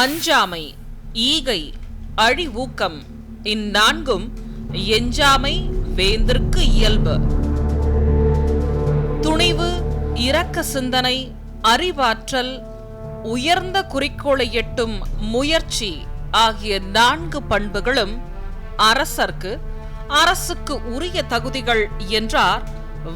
அஞ்சாமை ஈகை அழிவூக்கம். இந்நான்கும் எஞ்சாமை வேந்திற்கு இயல்பு. துணிவு இரக்க சிந்தனை அறிவாற்றல் உயர்ந்த குறிக்கோளை எட்டும் முயற்சி ஆகிய நான்கு பண்புகளும் அரசர்க்கு அரசுக்கு உரிய தகுதிகள் என்றார்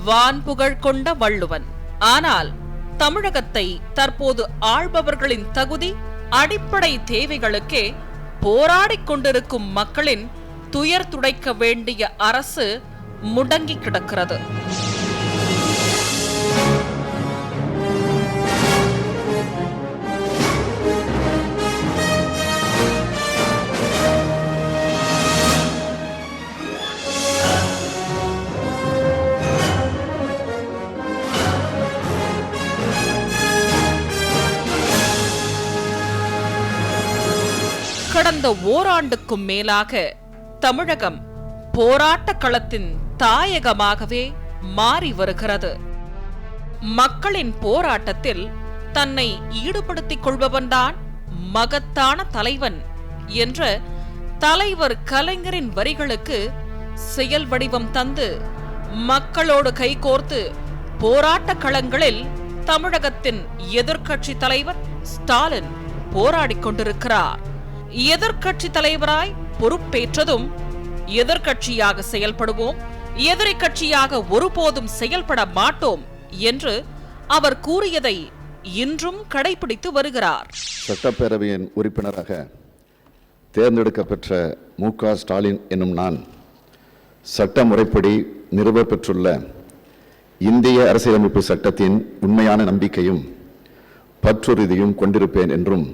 வான்புகழ் கொண்ட வள்ளுவன். ஆனால் தமிழகத்தை தற்போது ஆள்பவர்களின் தகுதி அடிப்படை தேவைகளுக்கே போராடிக் கொண்டிருக்கும் மக்களின் துயர் துடைக்க வேண்டிய அரசு முடங்கி கிடக்கிறது. கடந்த ஓராண்டுக்கும் மேலாக தமிழகம் போராட்ட களத்தின் தாயகமாகவே மாறி வருகிறது. மக்களின் போராட்டத்தில் தன்னை ஈடுபடுத்திக் கொள்பவன்தான் மகத்தான தலைவன் என்ற தலைவர் கலைஞரின் வரிகளுக்கு செயல் வடிவம் தந்து மக்களோடு கைகோர்த்து போராட்ட களங்களில் தமிழகத்தின் எதிர்க்கட்சி தலைவர் ஸ்டாலின் போராடிக் கொண்டிருக்கிறார். எதிர்க்கட்சி தலைவராய் பொறுப்பேற்றதும் எதிர்க்கட்சியாக செயல்படுவோம் எதிரி கட்சியாக ஒருபோதும் செயல்பட மாட்டோம் என்று அவர் கூறியதை இன்றும் கடைபிடித்து வருகிறார். சட்டப்பேரவையின் உறுப்பினராக தேர்ந்தெடுக்கப்பெற்ற மு க ஸ்டாலின் என்னும் நான் சட்ட முறைப்படி நிறுவ பெற்றுள்ள இந்திய அரசியலமைப்பு சட்டத்தின் உண்மையான நம்பிக்கையும் பற்றுறுதியும் கொண்டிருப்பேன் என்றும்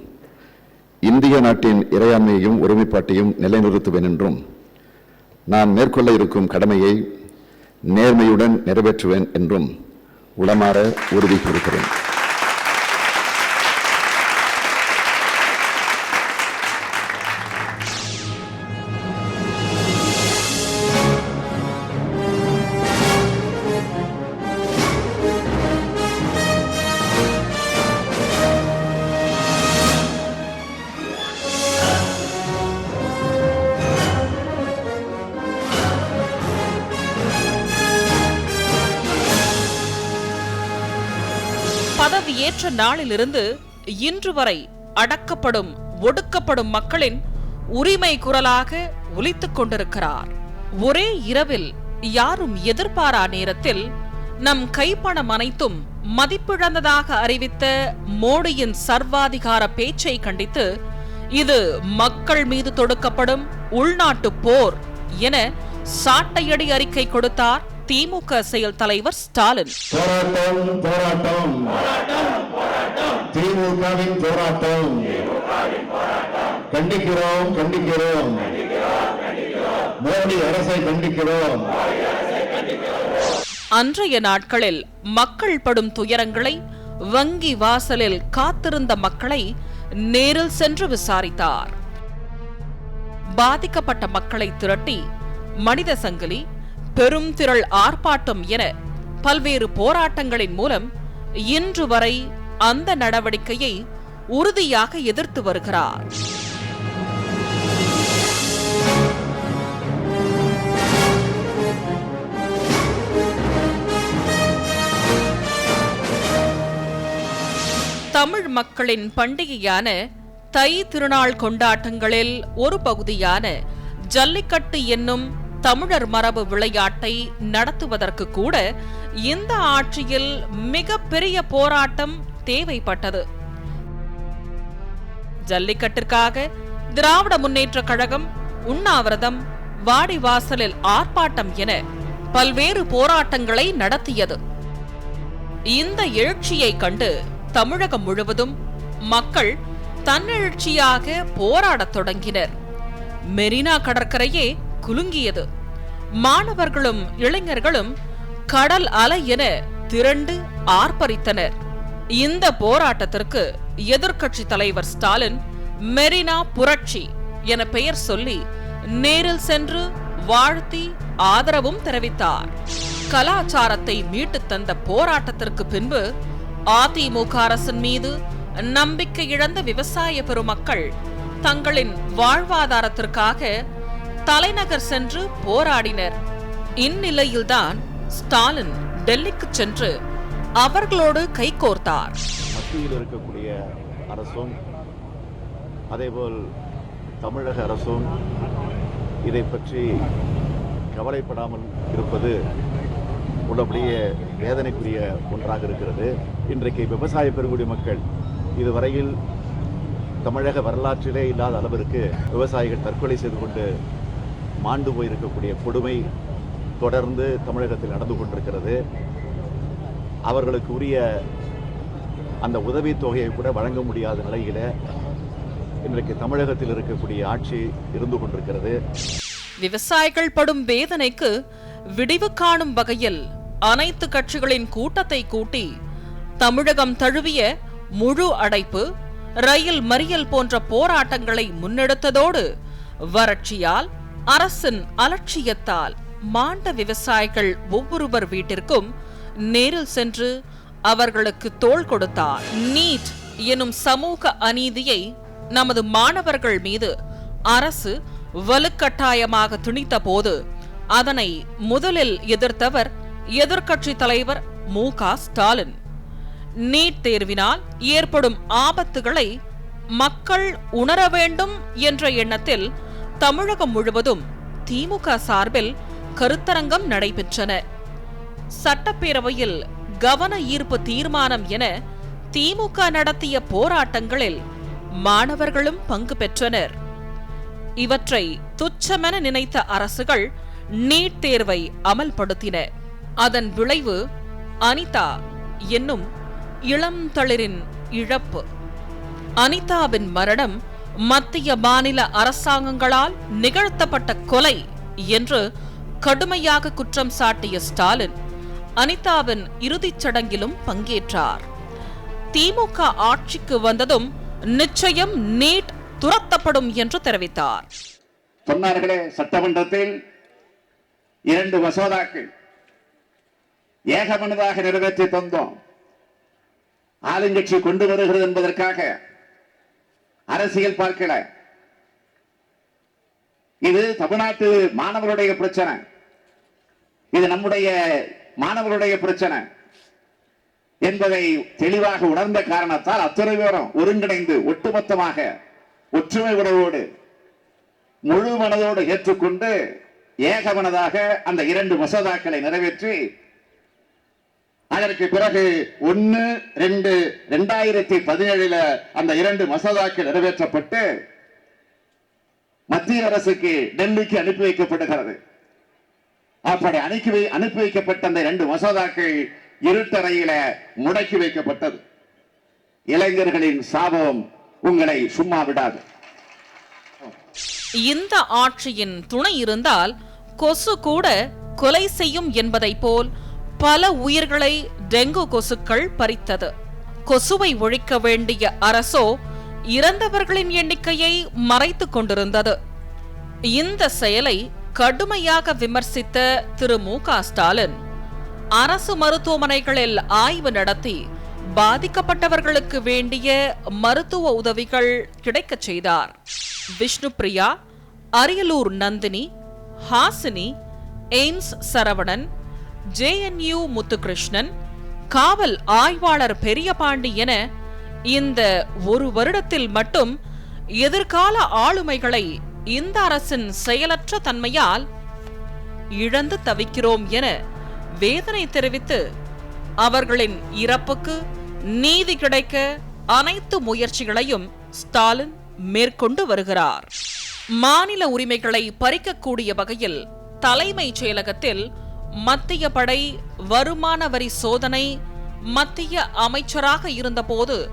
இந்திய நாட்டின் இறையாண்மையையும் ஒருமைப்பாட்டையும் நிலைநிறுத்துவேன் என்றும் நான் மேற்கொள்ள இருக்கும் கடமையை நேர்மையுடன் நிறைவேற்றுவேன் என்றும் உளமாற உறுதி கூறுகிறேன் நாளிலிருந்து இன்று வரை அடக்கப்படும் ஒடுக்கப்படும் மக்களின் உரிமை குரலாக ஒலித்துக் கொண்டிருக்கிறார். ஒரே இரவில் யாரும் எதிர்பாரா நேரத்தில் நம் கைப்பணம் அனைத்தும் மதிப்பிழந்ததாக அறிவித்த மோடியின் சர்வாதிகார பேச்சை கண்டித்து இது மக்கள் மீது தொடுக்கப்படும் உள்நாட்டு போர் என சாட்டையடி அறிக்கை கொடுத்தார் திமுக செயல் தலைவர் ஸ்டாலின். போராட்டம் போராட்டம். திமுகவின் போராட்டம். கண்டிக்கிறோம் கண்டிக்கிறோம். மோடி அரசை கண்டிக்கிறோம். அன்றைய நாட்களில் மக்கள் படும் துயரங்களை வங்கி வாசலில் காத்திருந்த மக்களை நேரில் சென்று விசாரித்தார். பாதிக்கப்பட்ட மக்களை திரட்டி மனித சங்கிலி பெரும் திரள் ஆர்ப்பாட்டம் என பல்வேறு போராட்டங்களின் மூலம் இன்று வரை அந்த நடவடிக்கையை உறுதியாக எதிர்த்து வருகிறார். தமிழ் மக்களின் பண்டிகையான தை திருநாள் கொண்டாட்டங்களில் ஒரு பகுதியான ஜல்லிக்கட்டு என்னும் தமிழர் மரபு விளையாட்டை நடத்துவதற்கு கூட இந்த ஆட்சியில் மிக பெரிய போராட்டம் தேவைப்பட்டது. ஜல்லிக்கட்டிற்காக திராவிட முன்னேற்ற கழகம் உண்ணாவிரதம் வாடிவாசலில் ஆர்ப்பாட்டம் என பல்வேறு போராட்டங்களை நடத்தியது. இந்த எழுச்சியை கண்டு தமிழகம் முழுவதும் மக்கள் தன்னெழுச்சியாக போராடத் தொடங்கினர். மெரினா கடற்கரையே குலுங்கியது. மாணவர்களும் இளைஞர்களும் கடல் அலை என திரண்டு ஆர்ப்பரித்தனர். இந்த போராட்டத்திற்கு எதிர்க்கட்சி தலைவர் ஸ்டாலின் மெரினா புரட்சி என பெயர் சொல்லி நேரில் சென்று வாழ்த்தி ஆதரவும் தெரிவித்தார். கலாச்சாரத்தை மீட்டுத் தந்த போராட்டத்திற்கு பின்பு அதிமுக அரசின் மீது நம்பிக்கை இழந்த விவசாய பெருமக்கள் தங்களின் வாழ்வாதாரத்திற்காக தலைநகர் சென்று போராடினர். இந்நிலையில்தான் ஸ்டாலின் டெல்லிக்கு சென்று அவர்களோடு கைகோர்த்தார் மத்தியில் இருக்கக்கூடிய அரசும் அதேபோல் தமிழக அரசும் இதை பற்றி கவலைப்படாமல் இருப்பது உள்ளபடியே வேதனைக்குரிய ஒன்றாக இருக்கிறது. இன்றைக்கு விவசாய பெருங்குடி மக்கள் இதுவரையில் தமிழக வரலாற்றிலே இல்லாத அளவிற்கு விவசாயிகள் தற்கொலை செய்து கொண்டு மாண்டு போயிருக்கக்கூடிய கொடுமை தொடர்ந்து தமிழகத்தில் நடந்து கொண்டிருக்கிறது. அவர்களுக்கு உரிய அந்த உதவித்தொகையை கூட வழங்க முடியாத நிலையில இன்றைக்கு தமிழகத்தில் இருக்கக்கூடிய ஆட்சி இருந்து கொண்டிருக்கிறது. விவசாயிகள் படும் வேதனைக்கு விடிவு காணும் வகையில் அனைத்து கட்சிகளின் கூட்டத்தை கூட்டி தமிழகம் தழுவிய முழு அடைப்பு ரயில் மறியல் போன்ற போராட்டங்களை முன்னெடுத்ததோடு வறட்சியால் அரசின் அலட்சியத்தால் மாண்ட விவசாயிகள் ஒவ்வொருவர் வீட்டிற்கும் நேரில் சென்று அவர்களுக்கு தோள் கொடுத்தார். நீட் எனும் சமூக அநீதியை நமது மாணவர்கள் மீது அரசு வலுக்கட்டாயமாக திணித்த போது அதனை முதலில் எதிர்த்தவர் எதிர்க்கட்சி தலைவர் மு க ஸ்டாலின். நீட் தேர்வினால் ஏற்படும் ஆபத்துகளை மக்கள் உணர வேண்டும் என்ற எண்ணத்தில் தமிழகம் முழுவதும் திமுக சார்பில் கருத்தரங்கம் நடைபெற்றன. சட்டப்பேரவையில் கவன ஈர்ப்பு தீர்மானம் என திமுக நடத்திய போராட்டங்களில் மாணவர்களும் பங்கு பெற்றனர். இவற்றை துச்சமென நினைத்த அரசுகள் நீட் தேர்வை அமல்படுத்தின. அதன் விளைவு அனிதா என்னும் இளம் தளிரின் இழப்பு. அனிதாவின் மரணம் மத்திய மாநில அரசாங்கங்களால் நிகழ்த்தப்பட்ட கொலை என்று கடுமையாக குற்றம் சாட்டிய ஸ்டாலின் அனிதாவின் இறுதிச் சடங்கிலும் பங்கேற்றார். திமுக ஆட்சிக்கு வந்ததும் நிச்சயம் நீட் துரத்தப்படும் என்று தெரிவித்தார். சொன்னார்களே சட்டமன்றத்தில் இரண்டு மசோதாக்கள் ஏகமனதாக நிறைவேற்றி தந்தோம். ஆளுங்கட்சி கொண்டு வருகிறது என்பதற்காக அரசியல் பார்க்கல. இது தமிழ்நாட்டு மாணவருடைய பிரச்சனை. இது நம்முடைய மாணவருடைய பிரச்சனை என்பதை தெளிவாக உணர்ந்த காரணத்தால் அத்தனை பேரும் ஒருங்கிணைந்து ஒட்டுமொத்தமாக ஒற்றுமை உறவோடு முழு மனதோடு ஏற்றுக்கொண்டு ஏகமனதாக அந்த இரண்டு மசோதாக்களை நிறைவேற்றி அதற்கு பிறகு ஒன்னு ரெண்டு ரெண்டாயிரத்தி பதினேழுல அந்த இரண்டு மசோதாக்கள் நிறைவேற்றப்பட்டு மத்திய அரசுக்கு டெல்லிக்கு அனுப்பி வைக்கப்படுகிறது. அப்படி அனுப்பி அனுப்பி வைக்கப்பட்ட அந்த இரண்டு மசோதாக்கள் இருட்டறையில முடக்கி வைக்கப்பட்டது. இளைஞர்களின் சாபம் உங்களை சும்மா விடாது. இந்த ஆட்சியின் துணை இருந்தால் கொசு கூட கொலை செய்யும் என்பதைப் போல் பல உயிர்களை டெங்கு கொசுக்கள் பறித்தது. கொசுவை ஒழிக்க வேண்டிய அரசோ இறந்தவர்களின் எண்ணிக்கையை மறைத்து கொண்டிருந்தது. இந்த செயலை கடுமையாக விமர்சித்த திரு மு க ஸ்டாலின் அரசு மருத்துவமனைகளில் ஆய்வு நடத்தி பாதிக்கப்பட்டவர்களுக்கு வேண்டிய மருத்துவ உதவிகள் கிடைக்கச் செய்தார். விஷ்ணுபிரியா அரியலூர் நந்தினி ஹாசினி எய்ம்ஸ் சரவணன் ஜேஎன்யூ முத்துகிருஷ்ணன் காவல் ஆய்வாளர் பெரியபாண்டி என இந்த ஒரு வருடத்தில் மட்டும் எதிர்கால ஆளுமைகளை இந்த அரசின் செயலற்ற தன்மையால் இழந்து தவிக்கிறோம் என வேதனை தெரிவித்து அவர்களின் இறப்புக்கு நீதி கிடைக்க அனைத்து முயற்சிகளையும் ஸ்டாலின் மேற்கொண்டு வருகிறார். மாநில உரிமைகளை பறிக்கக்கூடிய வகையில் தலைமைச் செயலகத்தில் மத்திய படை வருமான வரி சோதனை மத்திய அமைச்சராக இருந்தபோது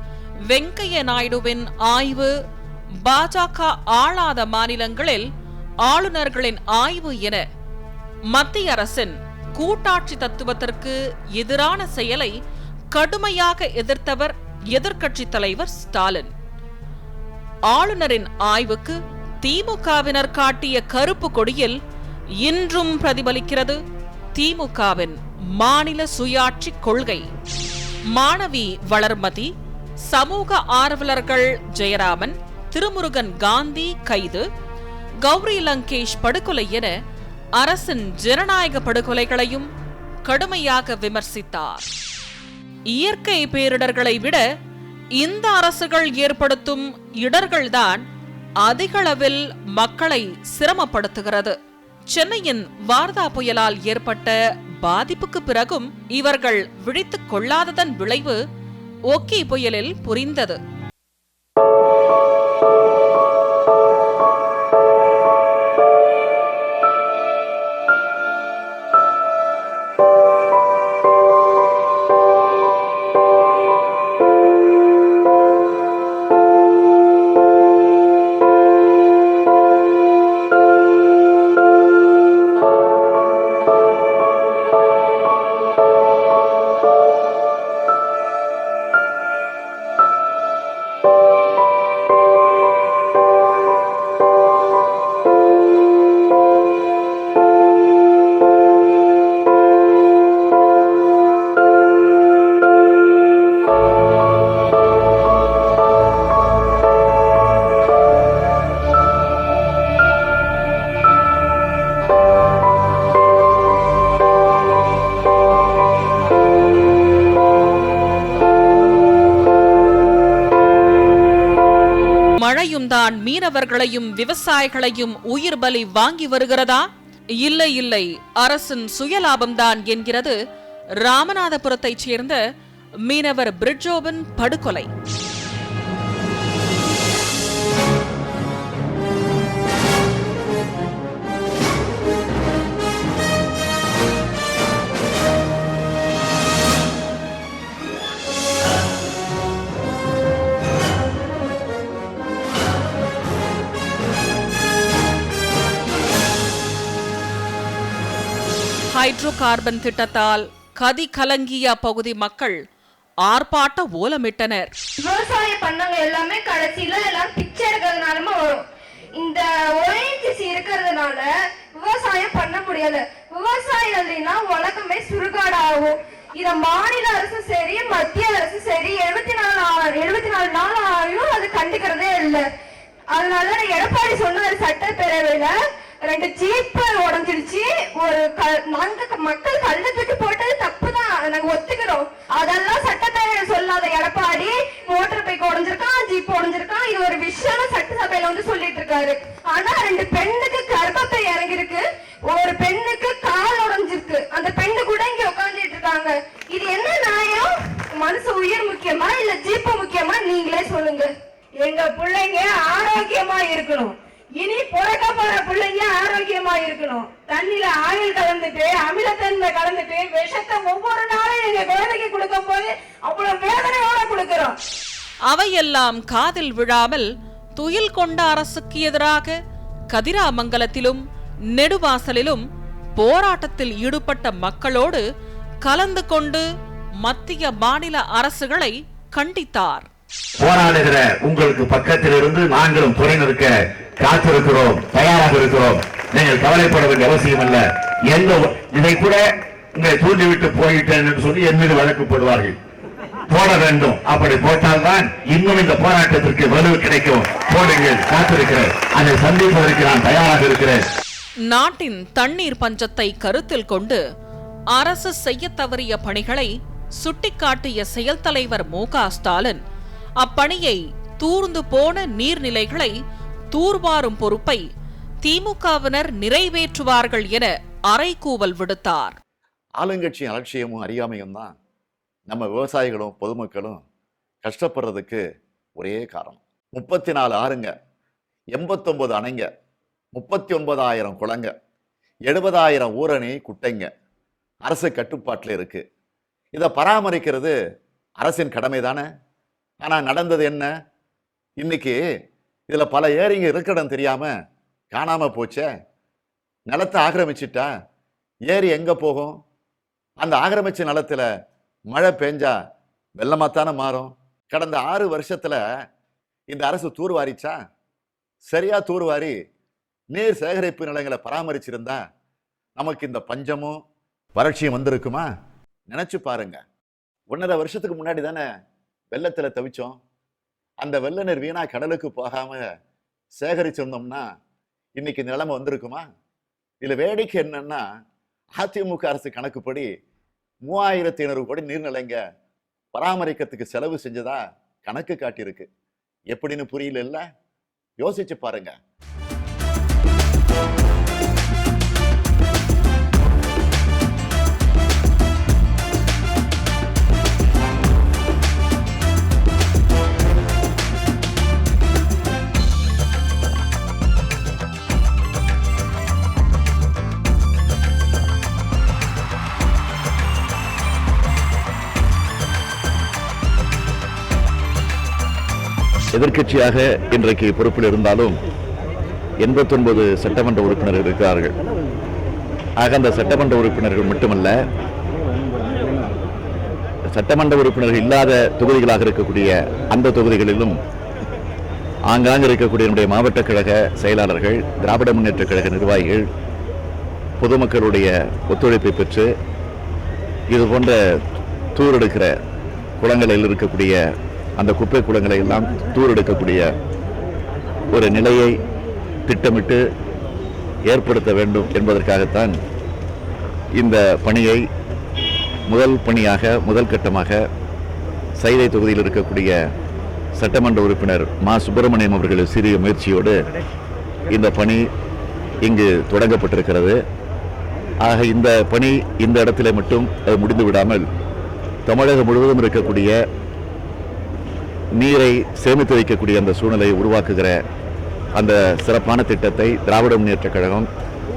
வெங்கைய நாயுடுவின் ஆய்வு பாஜக ஆளாத மாநிலங்களில் ஆளுநர்களின் ஆய்வு என மத்திய அரசின் கூட்டாட்சி தத்துவத்திற்கு எதிரான செயலை கடுமையாக எதிர்த்தவர் எதிர்க்கட்சி தலைவர் ஸ்டாலின். ஆளுநரின் ஆய்வுக்கு திமுகவினர் காட்டிய கருப்பு கொடியில் இன்றும் பிரதிபலிக்கிறது. திமுகவின் மாநில சுயாட்சி கொள்கை. மாணவி வளர்மதி சமூக ஆர்வலர்கள் ஜெயராமன் திருமுருகன் காந்தி கைது கௌரி லங்கேஷ் படுகொலை என அரசின் ஜனநாயக படுகொலைகளையும் கடுமையாக விமர்சித்தார். இயற்கை பேரிடர்களை விட இந்த அரசுகள் ஏற்படுத்தும் இடர்கள்தான் அதிகளவில் மக்களை சிரமப்படுத்துகிறது. சென்னையின் வார்தா புயலால் ஏற்பட்ட பாதிப்புக்கு பிறகும் இவர்கள் விழித்துக் கொள்ளாததன் விளைவு ஒக்கி புயலில் புரிந்தது. மழையும் தான் மீனவர்களையும் விவசாயிகளையும் உயிர் பலி வாங்கி வருகிறதா? இல்லை இல்லை. அரசின் சுயலாபம்தான் என்கிறது ராமநாதபுரத்தைச் சேர்ந்த மீனவர் பிரிட்ஜோபன் படுகொலை. ஹைட்ரோ கார்பன் திட்டத்தால் கதி கலங்கிய பகுதி மக்கள் ஆர்ப்பாட்ட ஓலமிட்டனர். விவசாயம் பண்ணவங்க எல்லாமே கடைசியில எல்லாம் பிச்சை எடுக்கிறதுனாலுமே வரும். இந்த ஓஎன்ஜிசி இருக்கிறதுனால விவசாயம் பண்ண முடியாது. விவசாயம் இல்லைன்னா உலகமே சுருகாடாகும் இத மாநில அரசு சரி மத்திய அரசு சரி எழுபத்தி நாலு எழுபத்தி நாலு நாள் ஆகியும் அது கண்டுக்கிறதே இல்லை. அதனால எடப்பாடி சொன்ன சட்டப்பேரவையில ரெண்டு ஜீப் உடஞ்சிடுச்சு ஒரு க- நாங்க மக்கள் கல்ல தூக்கி போட்டது தப்புதான். தான் நாங்க ஒத்துக்கிறோம். அதெல்லாம் சட்டப்பேரவை சொல்லாத எடப்பாடி மோட்டர் பைக் உடஞ்சிருக்கான் ஜீப் உடஞ்சிருக்கான். இது ஒரு விஷயம் சட்டசபையில வந்து சொல்லிட்டு இருக்காரு. ஆனா ரெண்டு பெண்ணுக்கு கர்ப்பப்பை இறங்கிருக்கு ஒரு பெண்ணுக்கு கால் உடஞ்சிருக்கு. அந்த பெண்ணு கூட இங்க உட்காந்துட்டு இருக்காங்க. இது என்ன நியாயம்? மனசு உயிர் முக்கியமா இல்ல ஜீப்பு முக்கியமா? நீங்களே சொல்லுங்க. எங்க பிள்ளைங்க ஆரோக்கியமா இருக்கணும். போற பிள்ளைங்க ஆரோக்கியமா இருக்கணும். தண்ணியில ஆயில் கலந்துட்டு அமிலத்தன்மை கலந்துட்டு விஷத்தை ஒவ்வொரு நாளும் எங்க குழந்தைக்கு கொடுக்கும் போது அவ்வளவு வேதனையோட கொடுக்கிறோம். அவையெல்லாம் காதில் விழாமல் துயில் கொண்ட அரசுக்கு எதிராக கதிராமங்கலத்திலும் நெடுவாசலிலும் போராட்டத்தில் ஈடுபட்ட மக்களோடு கலந்து கொண்டு மத்திய மாநில அரசுகளை கண்டித்தார். போராடுகிற உங்களுக்கு பக்கத்தில் இருந்து நாங்களும் துணை நிற்க காத்திருக்கிறோம் தயாராக இருக்கிறோம். நீங்கள் கவலைப்பட வேண்டிய அவசியம் அல்ல. எந்த இதை கூட உங்களை தூண்டிவிட்டு போயிட்டேன் என்று சொல்லி என் மீது வழக்கு போடுவார்கள் போட வேண்டும். அப்படி போட்டால்தான் இன்னும் இந்த போராட்டத்திற்கு வலு கிடைக்கும். போடுங்கள் காத்திருக்கிறேன். அதை சந்திப்பதற்கு நான் தயாராக இருக்கிறேன். நாட்டின் தண்ணீர் பஞ்சத்தை கருத்தில் கொண்டு அரசு செய்ய தவறிய பணிகளை சுட்டிக்காட்டிய செயல் தலைவர் மு க ஸ்டாலின் அப்பணியை தூர்ந்து போன நீர்நிலைகளை தூர்வாரும் பொறுப்பை திமுகவினர் நிறைவேற்றுவார்கள் என அறைகூவல் விடுத்தார். ஆளுங்கட்சியின் அலட்சியமும் அறியாமையும் தான் நம்ம விவசாயிகளும் பொதுமக்களும் கஷ்டப்படுறதுக்கு ஒரே காரணம். முப்பத்தி நாலு ஆறுங்க எண்பத்தொம்பது அணைங்க முப்பத்தி ஒன்பதாயிரம் குளங்க எழுபதாயிரம் ஊரணி குட்டைங்க அரசு கட்டுப்பாட்டில் இருக்கு. இதை பராமரிக்கிறது அரசின் கடமை தானே ஆனால் நடந்தது என்ன? இன்னைக்கு இதில் பல ஏரிங்க இருக்கடம் தெரியாமல் காணாமல் போச்சே. நிலத்தை ஆக்கிரமிச்சிட்டா? ஏரி எங்கே போகும்? அந்த ஆக்கிரமிச்ச நிலத்தில் மழை பெஞ்சா வெள்ளமாத்தானே மாறும்? கடந்த ஆறு வருஷத்தில் இந்த அரசு தூர்வாரிச்சா சரியாக தூர்வாரி நீர் சேகரிப்பு நிலையங்களை பராமரிச்சிருந்தா நமக்கு இந்த பஞ்சமும் வறட்சியும் வந்திருக்குமா? நினச்சி பாருங்க. ஒன்றரை வருஷத்துக்கு முன்னாடி தானே வெள்ளத்தில் தவிச்சோம். அந்த வெள்ளநீர் வீணா கடலுக்கு போகாம சேகரிச்சிருந்தோம்னா இன்னைக்கு நிலைமை வந்திருக்குமா? இதுல வேடிக்கை என்னன்னா அதிமுக அரசு கணக்குப்படி மூவாயிரத்தி ஐநூறு கோடி நீர்நிலைங்க பராமரிக்கிறதுக்கு செலவு செஞ்சதா கணக்கு காட்டியிருக்கு. எப்படின்னு புரியல யோசிச்சு பாருங்க. எதிர்க்கட்சியாக இன்றைக்கு பொறுப்பில் இருந்தாலும் எண்பத்தொன்பது சட்டமன்ற உறுப்பினர்கள் இருக்கிறார்கள். ஆக அந்த சட்டமன்ற உறுப்பினர்கள் மட்டுமல்ல சட்டமன்ற உறுப்பினர்கள் இல்லாத தொகுதிகளாக இருக்கக்கூடிய அந்த தொகுதிகளிலும் ஆங்காங்கு இருக்கக்கூடிய நம்முடைய மாவட்ட கழக செயலாளர்கள் திராவிட முன்னேற்ற கழக நிர்வாகிகள் பொதுமக்களுடைய ஒத்துழைப்பை பெற்று இது போன்ற தூரெடுக்கிற குளங்களில் இருக்கக்கூடிய அந்த குப்பை குளங்களை எல்லாம் தூரெடுக்கக்கூடிய ஒரு நிலையை திட்டமிட்டு ஏற்படுத்த வேண்டும் என்பதற்காகத்தான் இந்த பணியை முதல் பணியாக முதல் கட்டமாக சைதை தொகுதியில் இருக்கக்கூடிய சட்டமன்ற உறுப்பினர் மா. சுப்பிரமணியம் அவர்கள் சிறிய முயற்சியோடு இந்த பணி இங்கு தொடங்கப்பட்டிருக்கிறது. ஆக இந்த பணி இந்த இடத்திலே மட்டும் அது முடிந்து விடாமல் தமிழகம் முழுவதும் இருக்கக்கூடிய நீரை சேமித்து வைக்கக்கூடிய அந்த சூழ்நிலையை உருவாக்குகிற அந்த சிறப்பான திட்டத்தை திராவிட முன்னேற்றக் கழகம்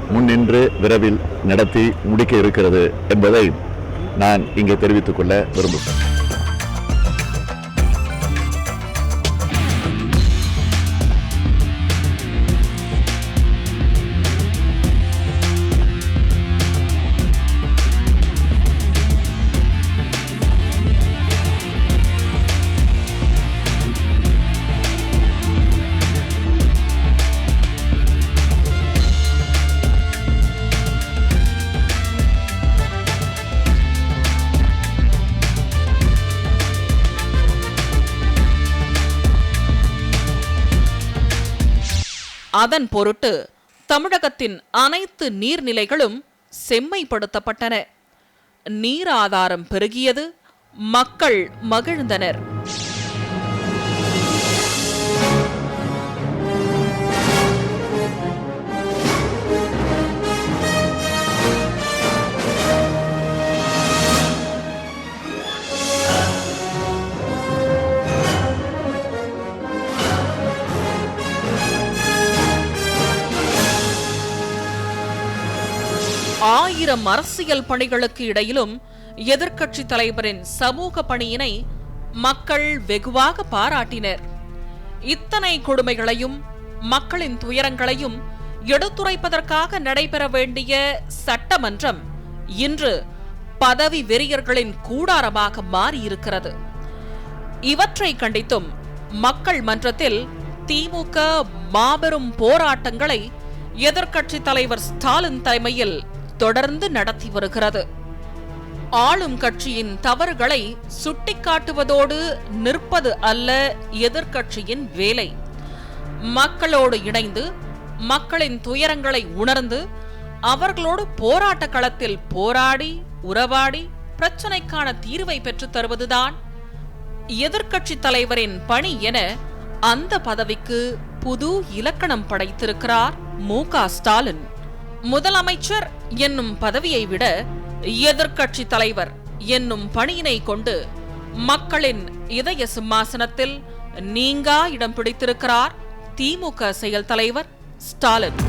முன்னின்று விரைவில் நடத்தி முடிக்க இருக்கிறது என்பதை நான் இங்கே தெரிவித்துக் கொள்ள விரும்புகிறேன். அதன் பொருட்டு தமிழகத்தின் அனைத்து நீர்நிலைகளும் செம்மைப்படுத்தப்பட்டன. நீர் ஆதாரம் பெருகியது. மக்கள் மகிழ்ந்தனர். ஆயிரம் அரசியல் பணிகளுக்கு இடையிலும் எதிர்க்கட்சி தலைவரின் சமூக பணியினை மக்கள் வெகுவாக பாராட்டினர். இத்தனை கொடுமைகளையும் மக்களின் துயரங்களையும் எடுத்துரைப்பதற்காக நடைபெற வேண்டிய சட்டமன்றம் இன்று பதவி வெறியர்களின் கூடாரமாக மாறியிருக்கிறது. இவற்றை கண்டித்தும் மக்கள் மன்றத்தில் திமுக மாபெரும் போராட்டங்களை எதிர்க்கட்சி தலைவர் ஸ்டாலின் தலைமையில் தொடர்ந்து நடத்தி வருகிறது. ஆளும் கட்சியின் தவறுகளை சுட்டிக்காட்டுவதோடு நிற்பது அல்ல எதிர்க்கட்சியின் வேலை. மக்களோடு இணைந்து மக்களின் துயரங்களை உணர்ந்து அவர்களோடு போராட்ட களத்தில் போராடி உறவாடி பிரச்சனைக்கான தீர்வை பெற்றுத் தருவதுதான் எதிர்க்கட்சி தலைவரின் பணி என அந்த பதவிக்கு புது இலக்கணம் படைத்திருக்கிறார் மு க ஸ்டாலின். முதலமைச்சர் என்னும் பதவியை விட எதிர்க்கட்சி தலைவர் என்னும் பணியினை கொண்டு மக்களின் இதய சிம்மாசனத்தில் நீங்கா இடம் பிடித்திருக்கிறார் திமுக செயல் தலைவர் ஸ்டாலின்.